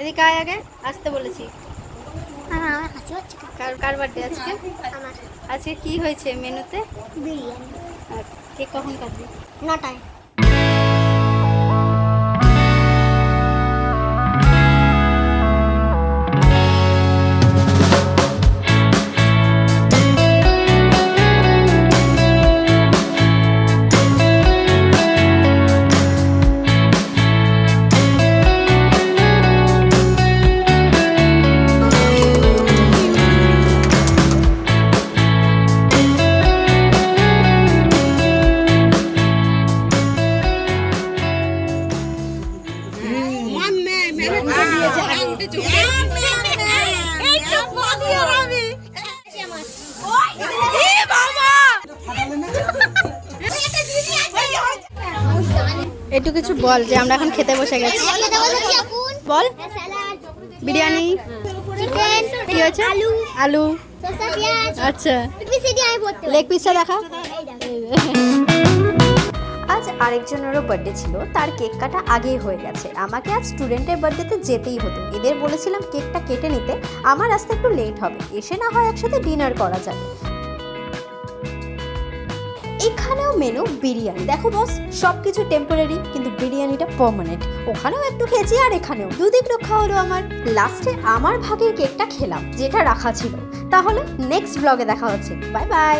এদিকে আয় আগে আসতে বলেছি। কেন? কার কার বার্থডে আজকে আজকে কি হয়েছে মেনুতে? বিরিয়ানি। কখন কাটবে নটায়। একটু কিছু বল যে আমরা এখন খেতে বসে গেছি। বল। বিরিয়ানি। কি হয়েছে? আলু। আলু আচ্ছা। লেগ পিসটা দেখা আরেকজনেরও বার্থডে ছিল, তার কেক কাটা আগেই হয়ে গেছে। আমাকে আজ স্টুডেন্টের বার্থডেতে যেতেই হতো। এদের বলেছিলাম কেকটা কেটে নিতে, আমার আসতে একটু লেট হবে। এসে না হয় একসাথে ডিনার করা যাবে। এখানেও মেনু বিরিয়ানি। দেখো বস সব কিছু টেম্পোরারি কিন্তু বিরিয়ানিটা পার্মানেন্ট ওখানেও একটু খেয়েছি আর এখানেও। দুদিক রক্ষা হলো আমার লাস্টে আমার ভাগের কেকটা খেলাম, যেটা রাখা ছিল। তাহলে নেক্সট ব্লগে দেখা হচ্ছে। Bye bye